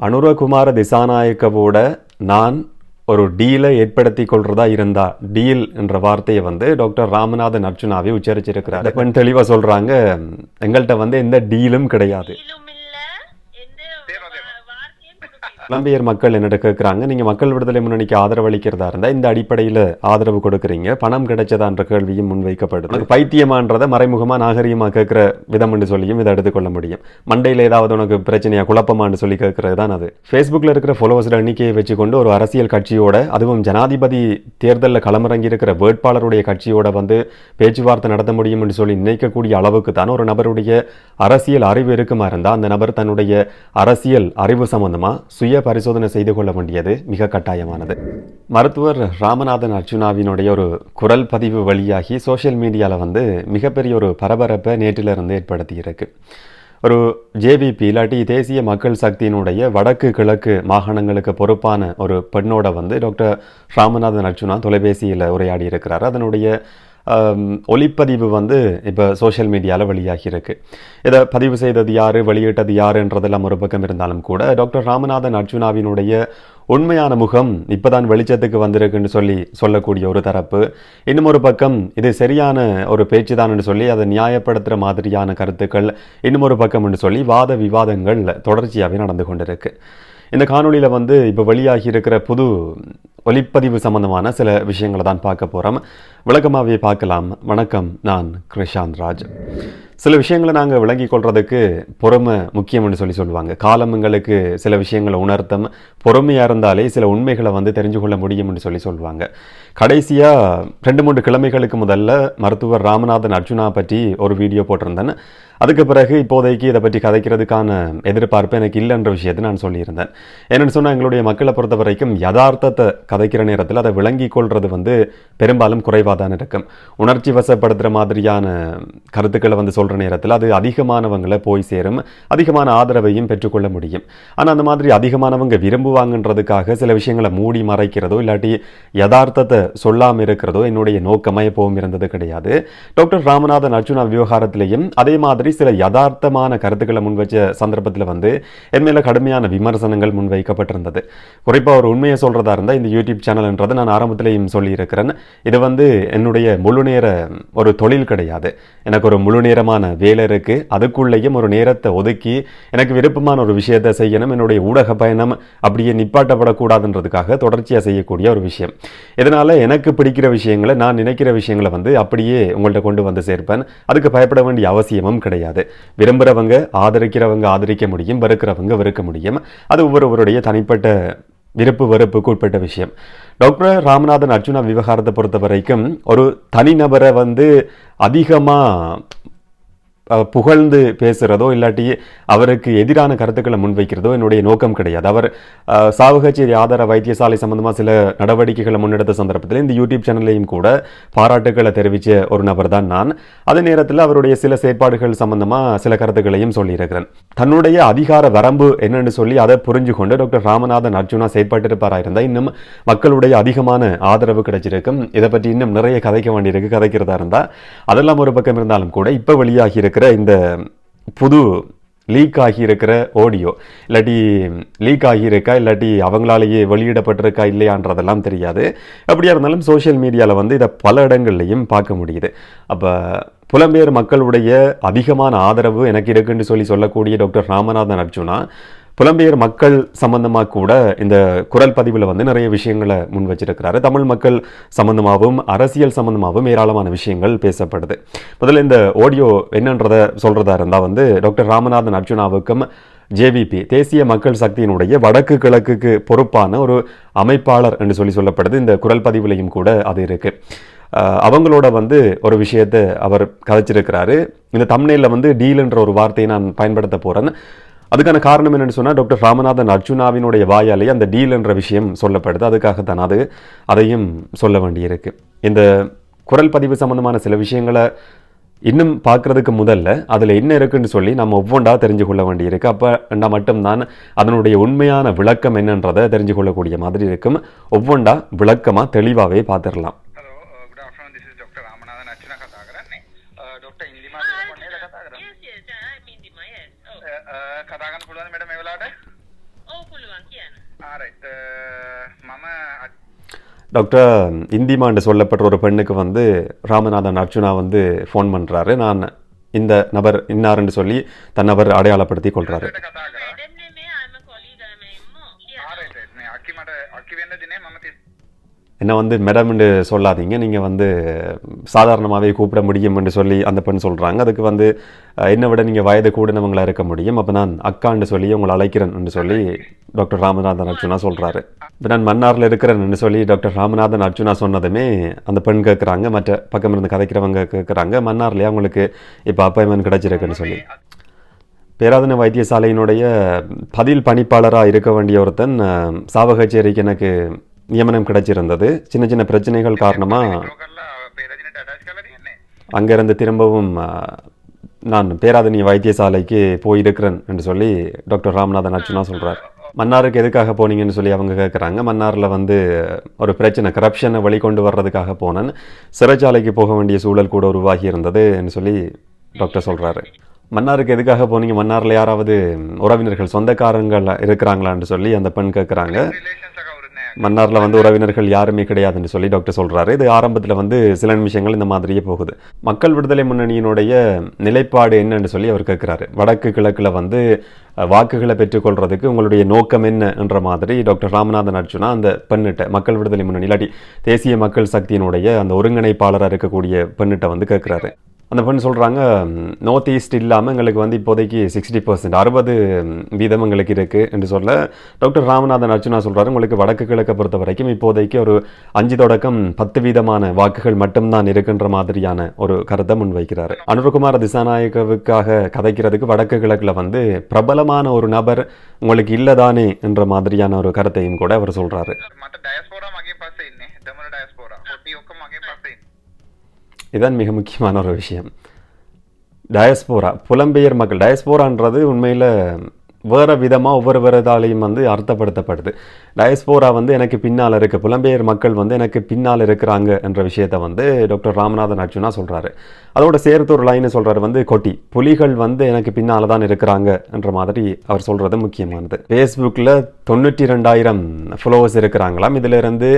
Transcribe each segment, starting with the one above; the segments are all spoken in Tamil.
அனுரகுமார திசாநாயக்கவோட நான் ஒரு டீலை ஏற்படுத்தி கொள்றதா இருந்தா டீல் என்ற வார்த்தையை வந்து டாக்டர் ராமநாதன் அர்ச்சுனாவே உச்சரிச்சிருக்கிறார். பெண் தெளிவா சொல்றாங்க எங்கள்கிட்ட வந்து எந்த டீலும் கிடையாது இலும் இல்ல எந்த வா- வார்த்தையும் கொடுக்கல. புலம்பெயர் மக்கள் என்னிட கேட்குறாங்க நீங்கள் மக்கள் விடுதலை முன்னணிக்கு ஆதரவு அளிக்கிறதா இருந்தால் இந்த அடிப்படையில் ஆதரவு கொடுக்குறீங்க. பணம் கிடைச்சதான்ற கேள்வியும் முன்வைக்கப்படுது. உனக்கு பைத்தியமான்றதை மறைமுகமாக நாகரிகமாக கேட்குற விதம்னு சொல்லியும் இதை எடுத்துக்கொள்ள முடியும். மண்டையில் ஏதாவது உனக்கு பிரச்சனையா குழப்பமான்னு சொல்லி கேட்கறது தான் அது. ஃபேஸ்புக்கில் இருக்கிற ஃபாலோவர்ஸ் எண்ணிக்கையை வச்சுக்கொண்டு ஒரு அரசியல் கட்சியோட அதுவும் ஜனாதிபதி தேர்தலில் களமிறங்கி இருக்கிற வேட்பாளருடைய கட்சியோட வந்து பேச்சுவார்த்தை நடத்த முடியும்னு சொல்லி நினைக்கக்கூடிய அளவுக்கு தான் ஒரு நபருடைய அரசியல் அறிவு இருக்குமா இருந்தால் அந்த நபர் தன்னுடைய அரசியல் அறிவு சம்பந்தமா சுய பரிசோதனை செய்து கொள்ள வேண்டியது மிக கட்டாயமானது. மருத்துவர் ராமநாதன் அர்ஜுனாவினுடைய ஒரு குரல் பதிவு வழியாகி சோஷியல் மீடியாவில் வந்து மிகப்பெரிய ஒரு பரபரப்பை நேற்றிலிருந்து ஏற்படுத்தி இருக்கு ஒரு ஜேவிபி இல்லாட்டி தேசிய மக்கள் சக்தியினுடைய வடக்கு கிழக்கு மாகாணங்களுக்கு பொறுப்பான ஒரு பெண்ணோட வந்து டாக்டர் ராமநாதன் அர்ச்சுனா தொலைபேசியில் உரையாடி இருக்கிறார் அதனுடைய ஒளிப்பதிவு வந்து இப்போ சோஷியல் மீடியாவில் வெளியாகி இருக்கு இதை பதிவு செய்தது யார் வெளியிட்டது யாருன்றதெல்லாம் ஒரு பக்கம் இருந்தாலும் கூட டாக்டர் ராமநாதன் அர்ஜுனாவினுடைய உண்மையான முகம் இப்போதான் வெளிச்சத்துக்கு வந்திருக்குன்னு சொல்லி சொல்லக்கூடிய ஒரு தரப்பு. இன்னும் ஒரு பக்கம் இது சரியான ஒரு பேச்சு சொல்லி அதை நியாயப்படுத்துகிற மாதிரியான கருத்துக்கள் இன்னும் ஒரு பக்கம்னு சொல்லி வாத விவாதங்கள் தொடர்ச்சியாகவே நடந்து கொண்டிருக்கு. இந்த காணொலியில் வந்து இப்போ வெளியாகி இருக்கிற புது ஒலிப்பதிவு சம்பந்தமான சில விஷயங்களை தான் பார்க்க போகிறோம் விளக்கமாகவே பார்க்கலாம். வணக்கம் நான் கிருஷாந்த் ராஜ். சில விஷயங்களை நாங்கள் விளங்கி கொள்றதுக்கு பொறுமை முக்கியம்னு சொல்லி சொல்லுவாங்க. காலம் எங்களுக்கு சில விஷயங்களை உணர்த்தம். பொறுமையாக இருந்தாலே சில உண்மைகளை வந்து தெரிஞ்சு கொள்ள முடியும்னு சொல்லி சொல்லுவாங்க. கடைசியாக ரெண்டு மூன்று கிழமைகளுக்கு முதல்ல மருத்துவர் ராமநாதன் அர்ஜுனா பற்றி ஒரு வீடியோ போட்டிருந்தேன். அதுக்கு பிறகு இப்போதைக்கு இதை பற்றி கதைக்கிறதுக்கான எதிர்பார்ப்பு எனக்கு இல்லைன்ற விஷயத்தை நான் சொல்லியிருந்தேன். என்னென்னு சொன்னால் எங்களுடைய மக்களை பொறுத்த வரைக்கும் யதார்த்தத்தை கதைக்கிற நேரத்தில் அதை விளங்கி கொள்வது வந்து பெரும்பாலும் குறைவாக தான் இருக்கும். உணர்ச்சி வசப்படுத்துகிற மாதிரியான கருத்துக்களை வந்து சொல்கிற நேரத்தில் அது அதிகமானவங்களை போய் சேரும். அதிகமான ஆதரவையும் பெற்றுக்கொள்ள முடியும். ஆனால் அந்த மாதிரி அதிகமானவங்க விரும்புவாங்கன்றதுக்காக சில விஷயங்களை மூடி மறைக்கிறதோ இல்லாட்டி யதார்த்தத்தை சொல்லாமல் இருக்கிறதோ என்னுடைய நோக்கமாக எப்பவும் இருந்தது கிடையாது. டாக்டர் ராமநாதன் அர்ஜுனா விவகாரத்திலையும் அதே மாதிரி சில யதார்த்தமான கருத்துக்களை முன்வச்ச சந்தர்ப்பத்தில் வந்து என் மேல கடுமையான விமர்சனங்கள் முன்வைக்கப்பட்டிருந்தது குறிப்பாக ஒரு உண்மையை சொல்றதா இருந்தால் இந்த யூடியூப் சேனல்ன்றதை நான் ஆரம்பத்திலேயும் சொல்லியிருக்கிறேன். இது வந்து என்னுடைய முழு நேர ஒரு தொழில் கிடையாது. எனக்கு ஒரு முழு நேரமான வேலை இருக்கு. அதுக்குள்ளேயும் ஒரு நேரத்தை ஒதுக்கி எனக்கு விருப்பமான ஒரு விஷயத்தை செய்யணும். என்னுடைய ஊடக பயணம் அப்படியே நிப்பாட்டப்படக்கூடாதுன்றதுக்காக தொடர்ச்சியாக செய்யக்கூடிய ஒரு விஷயம். இதனால எனக்கு பிடிக்கிற விஷயங்களை நான் நினைக்கிற விஷயங்களை வந்து அப்படியே உங்கள்கிட்ட கொண்டு வந்து சேர்ப்பேன். அதுக்கு பயப்பட வேண்டிய அவசியமும் கிடையாது. விரும்புகிறவங்க ஆதரிக்கிறவங்க ஆதரிக்க முடியும் வெறுக்கிறவங்க வெறுக்க முடியும். அது ஒவ்வொருவருடைய தனிப்பட்ட விருப்பு வெறுப்புக்கு உட்பட்ட விஷயம். டாக்டர் ராமநாதன் அர்ஜுனா விவகாரத்தை பொறுத்த வரைக்கும் ஒரு தனிநபரை வந்து அதிகமாக புகழ்ந்து பேசுகிறதோ இல்லாட்டி அவருக்கு எதிரான கருத்துக்களை முன்வைக்கிறதோ என்னுடைய நோக்கம் கிடையாது. அவர் சாவகச்சேரி ஆதார வைத்தியசாலை சம்பந்தமாக சில நடவடிக்கைகளை முன்னெடுத்த சந்தர்ப்பத்தில் இந்த யூடியூப் சேனல்லையும் கூட பாராட்டுக்களை தெரிவித்த ஒரு நபர் தான் நான். அதே நேரத்தில் அவருடைய சில செயற்பாடுகள் சம்பந்தமாக சில கருத்துக்களையும் சொல்லியிருக்கிறேன். தன்னுடைய அதிகார வரம்பு என்னன்னு சொல்லி அதை புரிஞ்சு கொண்டு டாக்டர் ராமநாதன் அர்ஜுனா செயற்பட்டிருப்பாராக இருந்தால் இன்னும் மக்களுடைய அதிகமான ஆதரவு கிடைச்சிருக்கும். இதை பற்றி இன்னும் நிறைய கதைக்க வேண்டியிருக்கு கதைக்கிறதா இருந்தால் அதெல்லாம் ஒரு பக்கம் இருந்தாலும் கூட இப்போ வெளியாகி இருக்கிற இந்த புது லீக் ஆகியிருக்கிற ஆடியோ இல்லாட்டி லீக் ஆகியிருக்கா இல்லாட்டி அவங்களாலேயே வெளியிடப்பட்டிருக்கா இல்லையான்றதெல்லாம் தெரியாது. அப்படியா இருந்தாலும் சோஷியல் மீடியாவில் வந்து இதை பல இடங்கள்லையும் பார்க்க முடியுது. அப்போ புலம்பெயர் மக்களுடைய அதிகமான ஆதரவு எனக்கு இருக்குன்னு சொல்லி சொல்லக்கூடிய டாக்டர் ராமநாதன் அர்ஜுனா புலம்பெயர் மக்கள் சம்பந்தமாக கூட இந்த குரல் பதிவில் வந்து நிறைய விஷயங்களை முன் வச்சிருக்கிறாரு. தமிழ் மக்கள் சம்பந்தமாகவும் அரசியல் சம்பந்தமாகவும் ஏராளமான விஷயங்கள் பேசப்படுது. முதல்ல இந்த ஆடியோ என்னன்றதை சொல்றதா இருந்தால் வந்து டாக்டர் ராமநாதன் அர்ஜுனாவுக்கும் ஜேவிபி தேசிய மக்கள் சக்தியினுடைய வடக்கு கிழக்குக்கு பொறுப்பான ஒரு அமைப்பாளர் என்று சொல்லி சொல்லப்படுது. இந்த குரல் பதிவிலையும் கூட அது இருக்குது அவங்களோட வந்து ஒரு விஷயத்தை அவர் கதைச்சிருக்கிறாரு. இந்த தமிழில் வந்து டீல்ன்ற ஒரு வார்த்தையை நான் பயன்படுத்த போகிறேன் அதுக்கான காரணம் என்னன்னு சொன்னால் டாக்டர் ராமநாதன் அர்ஜுனாவினுடைய வாயாலேயே அந்த டீல் என்ற விஷயம் சொல்லப்படுது. அதுக்காகத்தான் அது அதையும் சொல்ல வேண்டியிருக்கு. இந்த குரல் பதிவு சம்பந்தமான சில விஷயங்களை இன்னும் பார்க்கறதுக்கு முதல்ல அதில் என்ன இருக்குன்னு சொல்லி நம்ம ஒவ்வொன்றா தெரிஞ்சு கொள்ள வேண்டியிருக்கு. அப்போ மட்டும்தான் அதனுடைய உண்மையான விளக்கம் என்னன்றதை தெரிஞ்சு கொள்ளக்கூடிய மாதிரி இருக்கும். ஒவ்வொன்றா விளக்கமாக தெளிவாகவே பார்த்துடலாம். හලෝ Eh, කතාගන්න පුළුවන් මට මේ වෙලාවට? ඔව් පුළුවන් කියන්න. ආරයිට් eh, මම டாக்டர் இந்திமாண்டு சொல்லப்பட்ட ஒரு பெண்ணுக்கு வந்து ராமநாதன் அர்ஜுனா வந்து ஃபோன் பண்ணுறாரு நான் இந்த நபர் இன்னாருன்னு சொல்லி தன் நபர் அடையாளப்படுத்தி கொள்கிறாரு என்ன வந்து மேடம்னு சொல்லாதீங்க. நீங்கள் வந்து சாதாரணமாகவே கூப்பிட முடியும் என்று சொல்லி அந்த பெண் சொல்கிறாங்க அதுக்கு வந்து என்னை விட நீங்கள் வயது கூடினவங்களாக இருக்க முடியும். அப்போ நான் அக்கான்னு சொல்லி உங்களை அழைக்கிறேன்னு சொல்லி டாக்டர் ராமநாதன் அர்ச்சுனா சொல்கிறாரு இப்போ நான் மன்னாரில் இருக்கிறேன்னு சொல்லி டாக்டர் ராமநாதன் அர்ச்சுனா சொன்னதுமே அந்த பெண் கேட்குறாங்க மற்ற பக்கம் இருந்து கதைக்கிறவங்க கேட்குறாங்க மன்னார்லேயே அவங்களுக்கு இப்போ அப்பாயின்மெண்ட் கிடச்சிருக்குன்னு சொல்லி. பேராதன வைத்தியசாலையினுடைய பதில் பணிப்பாளராக இருக்க வேண்டிய ஒருத்தன் சாவகச்சேரிக்கு எனக்கு நியமனம் கிடைச்சிருந்தது. சின்ன சின்ன பிரச்சனைகள் காரணமாக அங்கேருந்து திரும்பவும் நான் பேராதனி வைத்தியசாலைக்கு போயிருக்கிறேன் என்று சொல்லி டாக்டர் ராம்நாதன் அர்ச்சுனா சொல்கிறார் மன்னாருக்கு எதுக்காக போனீங்கன்னு சொல்லி அவங்க கேட்குறாங்க மன்னாரில் வந்து ஒரு பிரச்சனை கரப்ஷனை வெளிக்கொண்டு வர்றதுக்காக போனேன். சிறைச்சாலைக்கு போக வேண்டிய சூழல் கூட உருவாகி இருந்தது என்று சொல்லி டாக்டர் சொல்கிறாரு மன்னாருக்கு எதுக்காக போனீங்க? மன்னாரில் யாராவது உறவினர்கள் சொந்தக்காரங்கள் இருக்கிறாங்களான்னு சொல்லி அந்த பெண் கேட்குறாங்க மன்னாரில் வந்து உறவினர்கள் யாருமே கிடையாதுன்னு சொல்லி டாக்டர் சொல்கிறாரு இது ஆரம்பத்தில் வந்து சில நிமிஷங்கள் இந்த மாதிரியே போகுது. மக்கள் விடுதலை முன்னணியினுடைய நிலைப்பாடு என்னன்னு சொல்லி அவர் கேட்குறாரு வடக்கு கிழக்கில் வந்து வாக்குகளை பெற்றுக்கொள்றதுக்கு உங்களுடைய நோக்கம் என்ன என்ற மாதிரி டாக்டர் ராமநாதன் அர்ச்சுனா அந்த பெண்ணிட்ட மக்கள் விடுதலை முன்னணி இல்லாட்டி தேசிய மக்கள் சக்தியினுடைய அந்த ஒருங்கிணைப்பாளராக இருக்கக்கூடிய பெண்ணிட்ட வந்து கேட்குறாரு அந்த பொண்ணு சொல்கிறாங்க நார்த் ஈஸ்ட் இல்லாமல் எங்களுக்கு வந்து இப்போதைக்கு சிக்ஸ்டி பர்சன்ட் அறுபது வீதம் எங்களுக்கு இருக்குது என்று சொல்ல டாக்டர் ராமநாதன் அர்ஜுனா சொல்கிறாரு உங்களுக்கு வடக்கு கிழக்கை பொறுத்த வரைக்கும் இப்போதைக்கு ஒரு அஞ்சு தொடக்கம் பத்து வீதமான வாக்குகள் மட்டும்தான் இருக்குன்ற மாதிரியான ஒரு கருத்தை முன்வைக்கிறார். அனுரகுமார் திசாநாயகவுக்காக கதைக்கிறதுக்கு வடக்கு கிழக்கில் வந்து பிரபலமான ஒரு நபர் உங்களுக்கு இல்லதானே என்ற மாதிரியான ஒரு கருத்தையும் கூட அவர் சொல்கிறாரு மற்ற டயஸ்போரா மகே பாஸ் இன்னே தமிழ் டயஸ்போரா ஒட்டி ஒக்க மகே பாஸ் இன்னே. இதுதான் மிக முக்கியமான ஒரு விஷயம். டயஸ்போரா புலம்பெயர் மக்கள். டயஸ்போரான்றது உண்மையில் வேறு விதமாக ஒவ்வொரு விரதாலையும் வந்து அர்த்தப்படுத்தப்படுது. டயஸ்போரா வந்து எனக்கு பின்னால் இருக்குது புலம்பெயர் மக்கள் வந்து எனக்கு பின்னால் இருக்கிறாங்க என்ற விஷயத்தை வந்து டாக்டர் ராமநாதன் அர்ஜுனா சொல்கிறாரு அதோட சேர்த்து ஒரு லைன் சொல்கிறாரு வந்து கொட்டி புலிகள் வந்து எனக்கு பின்னால் தான் இருக்கிறாங்க என்ற மாதிரி அவர் சொல்கிறது முக்கியமானது. ஃபேஸ்புக்கில் தொண்ணூற்றி ரெண்டாயிரம் ஃபாலோவர்ஸ் இருக்கிறாங்களாம். இதிலிருந்து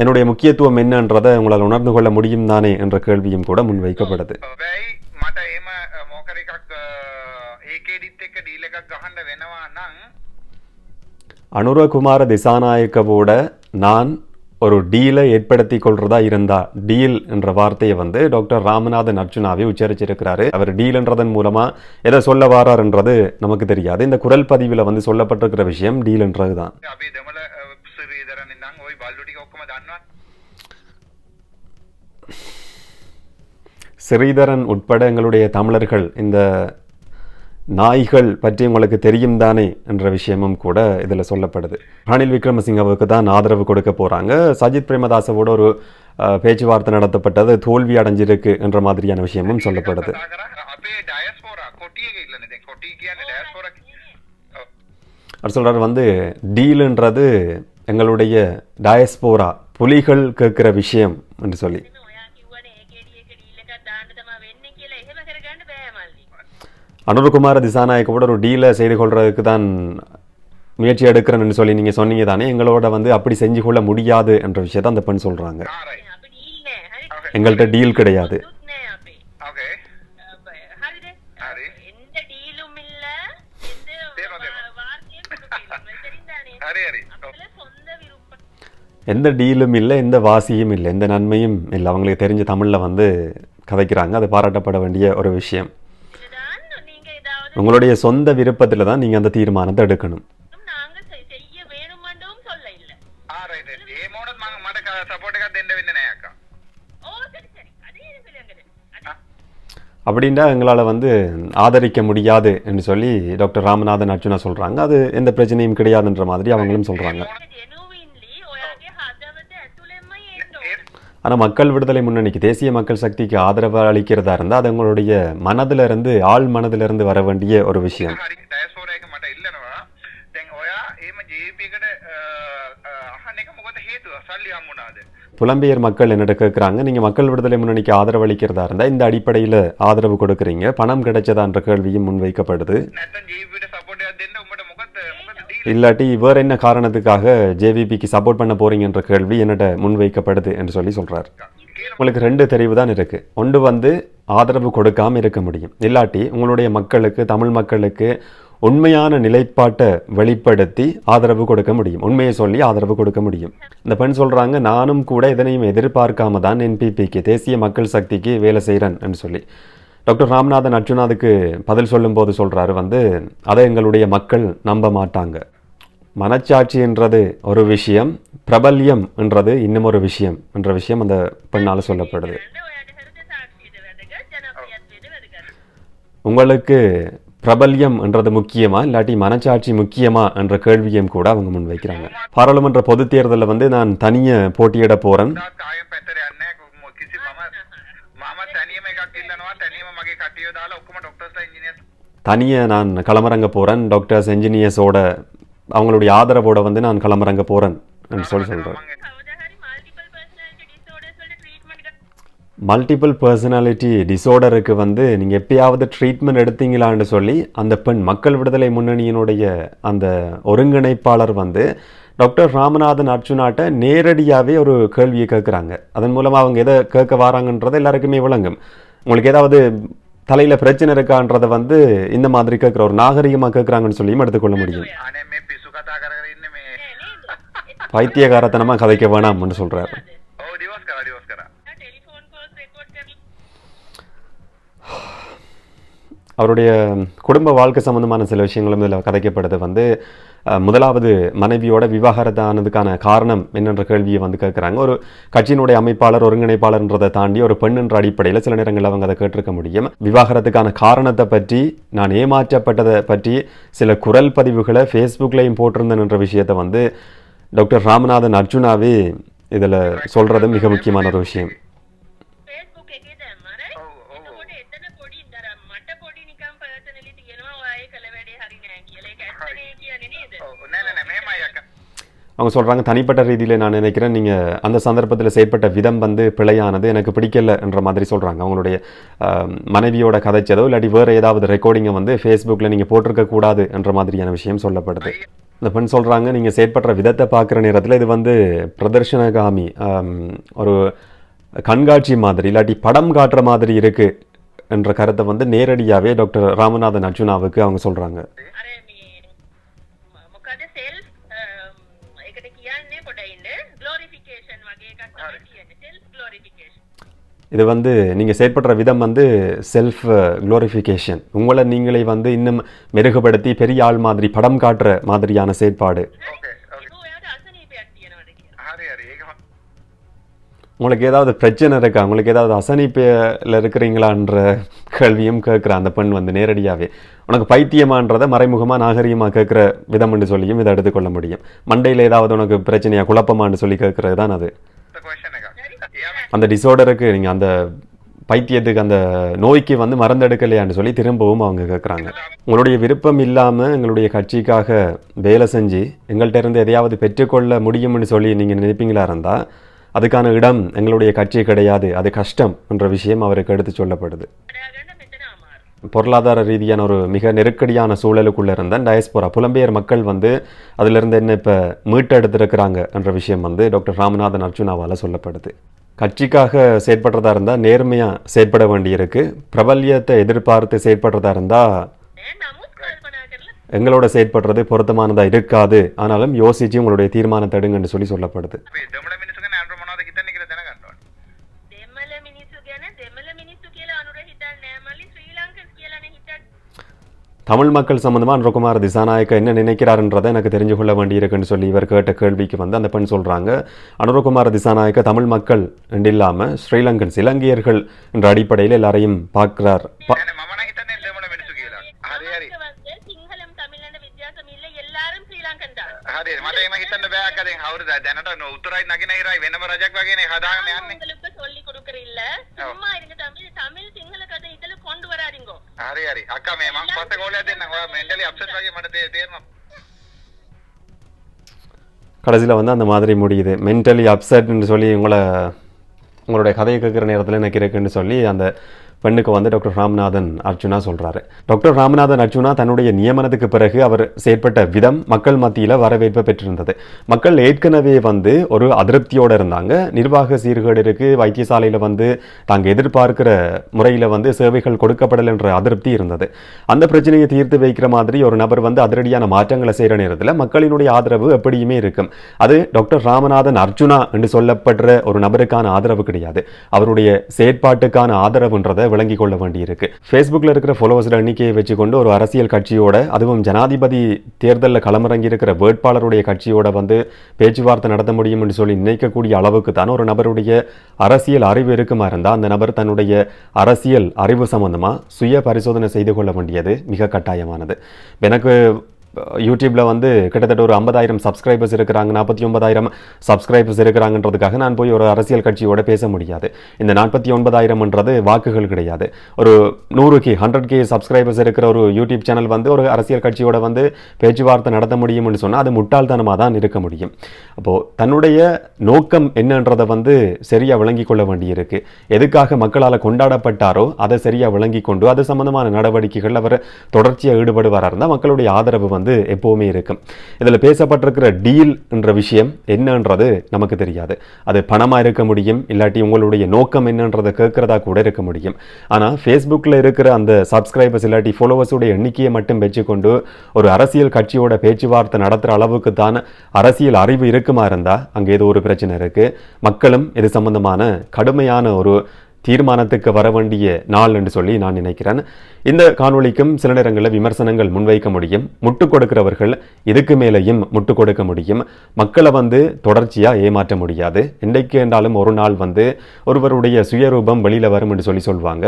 என்னுடைய முக்கியத்துவம் என்னன்றதை உங்களால் உணர்ந்து கொள்ள முடியும் தானே என்ற கேள்வியும் கூட முன்வைக்கப்படுது. அனுரகுமார திசாநாயக்கவோட நான் ஒரு டீலை ஏற்படுத்தி கொள்றதா இருந்தா டீல் என்ற வார்த்தையை வந்து டாக்டர் ராமநாதன் அர்ஜுனாவை உச்சரிச்சிருக்கிறாரு. அவர் டீல்ன்றதன் மூலமா எதை சொல்ல வாரார் என்றது நமக்கு தெரியாது. இந்த குரல் பதிவில் வந்து சொல்லப்பட்டிருக்கிற விஷயம் டீல் என்றதுதான். ஸ்ரீதரன் உட்பட எங்களுடைய தமிழர்கள் இந்த நாய்கள் பற்றி உங்களுக்கு தெரியும் தானே என்ற விஷயமும் கூட இதில் சொல்லப்படுது. ரணில் விக்ரமசிங்கவுக்கு தான் ஆதரவு கொடுக்க போகிறாங்க சஜித் பிரேமதாசவோட ஒரு பேச்சுவார்த்தை நடத்தப்பட்டது தோல்வி அடைஞ்சிருக்கு என்ற மாதிரியான விஷயமும் சொல்லப்படுது. அவர் சொல்கிறார் வந்து டீலுன்றது எங்களுடைய டயஸ்போரா புலிகள் கேட்குற விஷயம் என்று சொல்லி. அனுர்குமார் திசாநாயக்கோட ஒரு டீலை செய்து கொள்றதுக்கு தான் முயற்சி எடுக்கிறேன்னு சொல்லி நீங்கள் சொன்னீங்க தானே? எங்களோட வந்து அப்படி செஞ்சு கொள்ள முடியாது என்ற விஷயத்த அந்த பெண் சொல்கிறாங்க எங்கள்கிட்ட டீல் கிடையாது. எந்த டீலும் இல்லை எந்த வாசியும் இல்லை எந்த நன்மையும் இல்லை. அவங்களுக்கு தெரிஞ்ச தமிழில் வந்து கதைக்கிறாங்க. அது பாராட்டப்பட வேண்டிய ஒரு விஷயம். உங்களுடைய சொந்த விருப்பத்தில் தான் நீங்கள் அந்த தீர்மானத்தை எடுக்கணும். அப்படின்னா எங்களால் வந்து ஆதரிக்க முடியாது என்று சொல்லி டாக்டர் ராமநாதன் அர்ஜுனா சொல்கிறாங்க அது எந்த பிரச்சனையும் கிடையாதுன்ற மாதிரி அவங்களும் சொல்கிறாங்க ஆனால் மக்கள் விடுதலை முன்னணிக்கு தேசிய மக்கள் சக்திக்கு ஆதரவு அளிக்கிறதா இருந்தால் அது உங்களுடைய மனதுல இருந்து ஆள் மனதுல வர வேண்டிய ஒரு விஷயம். புலம்பெயர் மக்கள் என்னிட கேட்குறாங்க நீங்கள் மக்கள் விடுதலை முன்னணிக்கு ஆதரவு அளிக்கிறதா இருந்தால் இந்த அடிப்படையில் ஆதரவு கொடுக்குறீங்க பணம் கிடைச்சதான்ற கேள்வியும் முன்வைக்கப்படுது. இல்லாட்டி இவர் என்ன காரணத்துக்காக ஜேவிபிக்கு சப்போர்ட் பண்ண போறீங்கன்ற கேள்வி என்னட்ட முன்வைக்கப்படுது என்று சொல்லி சொல்றார். உங்களுக்கு ரெண்டு தெரிவு தான் இருக்கு. ஒன்று வந்து ஆதரவு கொடுக்காம இருக்க முடியும். இல்லாட்டி உங்களுடைய மக்களுக்கு தமிழ் மக்களுக்கு உண்மையான நிலைப்பாட்டை வெளிப்படுத்தி ஆதரவு கொடுக்க முடியும். உண்மையை சொல்லி ஆதரவு கொடுக்க முடியும். இந்த பெண் சொல்றாங்க நானும் கூட எதனையும் எதிர்பார்க்காம தான் என்பிபிக்கு தேசிய மக்கள் சக்திக்கு வேலை செய்கிறேன் என்று சொல்லி. டாக்டர் ராம்நாதன் அர்ஜுனா அதுக்கு பதில் சொல்லும்போது சொல்கிறாரு வந்து அதை எங்களுடைய மக்கள் நம்ப மாட்டாங்க. மனச்சாட்சின்றது ஒரு விஷயம் பிரபல்யம் என்றது இன்னும் ஒரு விஷயம் என்ற விஷயம் அந்த பெண்ணால் சொல்லப்படுது. உங்களுக்கு பிரபல்யம் என்றது முக்கியமா இல்லாட்டி மனச்சாட்சி முக்கியமா என்ற கேள்வியும் கூட அவங்க முன் வைக்கிறாங்க. பாராளுமன்ற பொது தேர்தலில் வந்து நான் தனியை போட்டியிட போகிறேன் එකක් ඉල්ලනවා තනියම මගේ කට්ටිය දාලා ඔක්කොම ඩොක්ටර්ස්ලා ඉංජිනේර්ස් தனியே நான் களமிறங்க போறேன் டாக்டர்ஸ் என்ஜினியர்ஸோட அவங்களுடைய ஆதரவோட வந்து நான் களமிறங்க போறேன் என்று சொல்லி சொல்றாரு කවදා හරි මල්ටිපල් පර්සනැලිටි ඩිසෝඩර්ස් වලට ட்ரீட்மெண்ட் மல்டிபிள் பர்சனாலிட்டி டிஸார்டருக்கு வந்து நீங்கள் எப்பயாவது ட்ரீட்மெண்ட் எடுத்தீங்களான்னு சொல்லி அந்த பெண் மக்கள் விடுதலை முன்னணியினுடைய அந்த ஒருங்கிணைப்பாளர் வந்து டாக்டர் ராமநாதன் அர்ஜுனாட்ட நேரடியாகவே ஒரு கேள்வியை கேட்குறாங்க அதன் மூலமாக அவங்க எதை கேட்க வராங்கன்றது எல்லாருக்குமே விளங்கும் உங்களுக்கு ஏதாவது தலையில பிரச்சனை இருக்கான்றத வந்து இந்த மாதிரி கேட்குற ஒரு நாகரிகமாக கேட்குறாங்கன்னு சொல்லியும் எடுத்துக்கொள்ள முடியும். பைத்தியகாரத்தனமாக கதைக்க வேணாம் அப்படின்னு சொல்கிறாரு அவருடைய குடும்ப வாழ்க்கை சம்பந்தமான சில விஷயங்களும் இதில் கதைக்கப்படுது. வந்து முதலாவது மனைவியோட விவாகரத்தானதுக்கான காரணம் என்னென்ற கேள்வியை வந்து கேட்குறாங்க. ஒரு கட்சியினுடைய அமைப்பாளர் ஒருங்கிணைப்பாளர்ன்றதை தாண்டி ஒரு பெண் என்ற அடிப்படையில் சில நேரங்களில் அவங்க அதை கேட்டிருக்க முடியும். விவாகரத்துக்கான காரணத்தை பற்றி நான் ஏமாற்றப்பட்டதை பற்றி சில குரல் பதிவுகளை ஃபேஸ்புக்லேயும் போட்டிருந்தேன்ன்ற விஷயத்தை வந்து டாக்டர் ராமநாதன் அர்ஜுனாவே இதில் சொல்கிறது மிக முக்கியமான ஒரு விஷயம். அவங்க சொல்கிறாங்க தனிப்பட்ட ரீதியில் நான் நினைக்கிறேன் நீங்கள் அந்த சந்தர்ப்பத்தில் செயற்பட்ட விதம் வந்து பிழையானது எனக்கு பிடிக்கல என்ற மாதிரி சொல்கிறாங்க அவங்களுடைய மனைவியோட கதைச்சதோ இல்லாட்டி வேறு ஏதாவது ரெக்கார்டிங்கை வந்து ஃபேஸ்புக்கில் நீங்கள் போட்டிருக்க கூடாது என்ற மாதிரியான விஷயம் சொல்லப்படுது. இந்த பெண் சொல்கிறாங்க நீங்கள் செயற்படுற விதத்தை பார்க்குற நேரத்தில் இது வந்து பிரதர்ஷனகாமி ஒரு கண்காட்சி மாதிரி இல்லாட்டி படம் காட்டுற மாதிரி இருக்குது என்ற கருத்தை வந்து நேரடியாகவே டாக்டர் ராமநாதன் அர்ஜுனாவுக்கு அவங்க சொல்கிறாங்க இது வந்து நீங்கள் செயற்படுற விதம் வந்து செல்ஃப் குளோரிஃபிகேஷன் uh, உங்களை நீங்களே வந்து இன்னும் மெருகுபடுத்தி பெரிய ஆள் மாதிரி படம் காட்டுற மாதிரியான செயற்பாடு. உங்களுக்கு ஏதாவது பிரச்சனை இருக்கா? உங்களுக்கு ஏதாவது அசனிப்பில் இருக்கிறீங்களான்ற கேள்வியும் கேட்குற அந்த பெண் வந்து நேரடியாகவே உனக்கு பைத்தியமான்றதை மறைமுகமாக நாகரீகமாக கேட்குற விதம் என்று சொல்லியும் இதை எடுத்துக்கொள்ள முடியும். மண்டையில் ஏதாவது உனக்கு பிரச்சனையாக குழப்பமானு சொல்லி கேட்குறது தான் அது அந்த டிஸார்டருக்கு நீங்கள் அந்த பைத்தியத்துக்கு அந்த நோய்க்கு வந்து மறந்தெடுக்கலையான்னு சொல்லி திரும்பவும் அவங்க கேட்குறாங்க உங்களுடைய விருப்பம் இல்லாமல் எங்களுடைய கட்சிக்காக வேலை செஞ்சு எங்கள்கிட்ட இருந்து எதையாவது பெற்றுக்கொள்ள முடியும்னு சொல்லி நீங்கள் நினைப்பீங்களா இருந்தால் அதுக்கான இடம் எங்களுடைய கட்சி கிடையாது. அது கஷ்டம் என்ற விஷயம் அவருக்கு எடுத்து சொல்லப்படுது. பொருளாதார ரீதியான ஒரு மிக நெருக்கடியான சூழலுக்குள்ளே இருந்த டயஸ்போரா புலம்பெயர் மக்கள் வந்து அதிலிருந்து என்ன இப்போ மீட்டெடுத்திருக்கிறாங்க என்ற விஷயம் வந்து டாக்டர் ராமநாதன் அர்ஜுனாவால் சொல்லப்படுது. கட்சிக்காக செயற்படுறதா இருந்தால் நேர்மையா செயற்பட வேண்டியிருக்கு. பிரபல்யத்தை எதிர்பார்த்து செயற்படுறதா இருந்தா எங்களோட செயற்படுறது பொருத்தமானதா இருக்காது. ஆனாலும் யோசிச்சு உங்களுடைய தீர்மானத்தை எடுங்கன்னு சொல்லி சொல்லப்படுது. தமிழ் மக்கள் சம்பந்தமா அனுகுமார் திசாநாயக்க என்ன நினைக்கிறாருன்றதை எனக்கு தெரிஞ்சு கொள்ள வேண்டியிருக்குன்னு சொல்லி இவர் கேட்ட கேள்விக்கு வந்து அந்த பெண் சொல்றாங்க அனுரகுமார் திசாநாயக்க தமிழ் மக்கள் என்று இல்லாம ஸ்ரீலங்கன்ஸ் இலங்கையர்கள் என்ற அடிப்படையில் எல்லாரையும் பார்க்கிறார் பா- නෑ නෑ මම නම් හිතන්නේ දෙමළ මිනිස්සු කියලා. හරි හරි. நமக்கு வந்து சிங்களம் தமிழ்ல வித்தியாசம் இல்ல எல்லாரும் ஸ்ரீலங்கன் தான் හරි මට එහෙම හිතන්න බෑ අක්කා දැන් අවුරුදු දැනට උතුරයි නගින ඉරයි වෙනම රජක් වගේනේ හදාගෙන යන්නේ. சொல்லி கொடுக்கறீல்ல? சும்மா இருங்க தமிழ் தமிழ் சிங்கள கதை இதுல கொண்டு வராதீங்க. அரே அரே அக்கா மே பத்த கோலாதே நாங்க மெண்டலி அப்செட் ஆகி மடதே தேர்னம் கடைசியில் வந்து அந்த மாதிரி முடியுது. மென்டலி அப்செட்னு சொல்லி உங்களை உங்களுடைய கதையை கேட்குற நேரத்தில் எனக்கு இருக்குன்னு சொல்லி அந்த பெண்ணுக்கு வந்து டாக்டர் ராமநாதன் அர்ஜுனா சொல்கிறாரு டாக்டர் ராமநாதன் அர்ஜுனா தன்னுடைய நியமனத்துக்கு பிறகு அவர் செயற்பட்ட விதம் மக்கள் மத்தியில் வரவேற்பு பெற்றிருந்தது. மக்கள் ஏற்கனவே வந்து ஒரு அதிருப்தியோடு இருந்தாங்க. நிர்வாக சீர்கேடு வைத்தியசாலையில் வந்து தாங்கள் எதிர்பார்க்கிற முறையில் வந்து சேவைகள் கொடுக்கப்படலை என்ற அதிருப்தி இருந்தது. அந்த பிரச்சனையை தீர்த்து வைக்கிற மாதிரி ஒரு நபர் வந்து அதிரடியான மாற்றங்களை செய்கிற நேரத்தில் மக்களினுடைய ஆதரவு எப்படியுமே இருக்கும். அது டாக்டர் ராமநாதன் அர்ஜுனா என்று சொல்லப்படுற ஒரு நபருக்கான ஆதரவு கிடையாது. அவருடைய செயற்பாட்டுக்கான ஆதரவுன்றதை விளங்கி கொள்ள வேண்டியிருக்கு ஃபேஸ்புக்கில் இருக்கிற ஃபாலோவர்ஸ் எண்ணிக்கையை வச்சுக்கொண்டு ஒரு அரசியல் கட்சியோட அதுவும் ஜனாதிபதி தேர்தலில் களமிறங்கி இருக்கிற வேட்பாளருடைய கட்சியோட வந்து பேச்சுவார்த்தை நடத்த முடியும் என்று சொல்லி நினைக்கக்கூடிய அளவுக்கு தான் ஒரு நபருடைய அரசியல் அறிவு இருக்குமா இருந்தால் அந்த நபர் தன்னுடைய அரசியல் அறிவு சம்பந்தமாக சுய பரிசோதனை செய்து கொள்ள வேண்டியது மிக கட்டாயமானது. எனக்கு யூடியூப்பில் வந்து கிட்டத்தட்ட ஒரு ஐம்பதாயிரம் சப்ஸ்கிரைபர்ஸ் இருக்கிறாங்க நாற்பத்தி ஒன்பதாயிரம் சப்ஸ்கிரைபர்ஸ் இருக்கிறாங்கன்றதுக்காக நான் போய் ஒரு அரசியல் கட்சியோட பேச முடியாது. இந்த நாற்பத்தி ஒன்பதாயிரம்ன்றது வாக்குகள் கிடையாது. ஒரு நூறு கே ஹண்ட்ரட் கே சப்ஸ்கிரைபர்ஸ் இருக்கிற ஒரு யூடியூப் சேனல் வந்து ஒரு அரசியல் கட்சியோட வந்து பேச்சுவார்த்தை நடத்த முடியும்னு சொன்னால் அது முட்டாள்தனமாக தான் இருக்க முடியும். அப்போது தன்னுடைய நோக்கம் என்னன்றதை வந்து சரியாக விளங்கி கொள்ள வேண்டியிருக்கு. எதுக்காக மக்களால் கொண்டாடப்பட்டாரோ அதை சரியாக விளங்கி கொண்டு அது சம்பந்தமான நடவடிக்கைகள் அவர் தொடர்ச்சியாக ஈடுபடுவாராக இருந்தால் மக்களுடைய ஆதரவு வந்து எப்போவுமே இருக்கும். இதில் பேசப்பட்டிருக்கிற டீல் என்ற விஷயம் என்னன்றது நமக்கு தெரியாது. அது பணமாக இருக்க முடியும் இல்லாட்டி உங்களுடைய நோக்கம் என்னன்றதை கேட்குறதா கூட இருக்க முடியும். ஆனால் ஃபேஸ்புக்கில் இருக்கிற அந்த சப்ஸ்கிரைபர்ஸ் இல்லாட்டி ஃபாலோவர்ஸுடைய எண்ணிக்கையை மட்டும் வச்சுக்கொண்டு ஒரு அரசியல் கட்சியோட பேச்சுவார்த்தை நடத்துகிற அளவுக்கு தான் அரசியல் அறிவு இருக்குமா இருந்தால் அங்கே ஏதோ ஒரு பிரச்சனை இருக்குது மக்களும் இது சம்பந்தமான கடுமையான ஒரு தீர்மானத்துக்கு வர வேண்டிய நாள் என்று சொல்லி நான் நினைக்கிறேன். இந்த காணொளிக்கும் சில நேரங்களில் விமர்சனங்கள் முன்வைக்க முடியும். முட்டு கொடுக்கிறவர்கள் இதுக்கு மேலேயும் முட்டு கொடுக்க முடியும். மக்களை வந்து தொடர்ச்சியாக ஏமாற்ற முடியாது. இன்றைக்கு என்றாலும் ஒரு நாள் வந்து ஒருவருடைய சுயரூபம் வெளியில் வரும் என்று சொல்லி சொல்லுவாங்க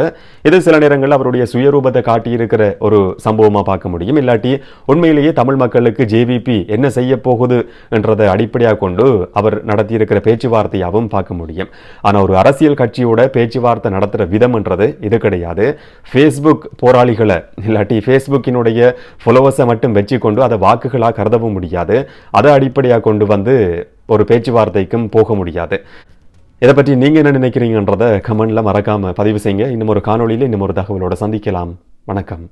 இது சில நேரங்களில் அவருடைய சுயரூபத்தை காட்டியிருக்கிற ஒரு சம்பவமாக பார்க்க முடியும். இல்லாட்டி உண்மையிலேயே தமிழ் மக்களுக்கு ஜேவிபி என்ன செய்ய போகுது என்றதை அடிப்படையாக கொண்டு அவர் நடத்தியிருக்கிற பேச்சுவார்த்தையாகவும் பார்க்க முடியும். ஆனால் ஒரு அரசியல் கட்சியோட பேச்சு பேச்சுவார்த்தை நடத்துகிற விதம்ன்றது இது கிடையாது. ஃபேஸ்புக் போராளிகளை இல்லாட்டி ஃபேஸ்புக்கினுடைய ஃபாலோவர்ஸை மட்டும் வச்சுக்கொண்டு அதை வாக்குகளாக கருதவும் முடியாது. அதை அடிப்படையாக கொண்டு வந்து ஒரு பேச்சுவார்த்தைக்கும் போக முடியாது. இதை பற்றி நீங்கள் என்ன நினைக்கிறீங்கன்றதை கமெண்டில் மறக்காமல் பதிவு செய்யுங்க. இன்னும் ஒரு காணொலியில் இன்னும் ஒரு தகவலோட சந்திக்கலாம். வணக்கம்.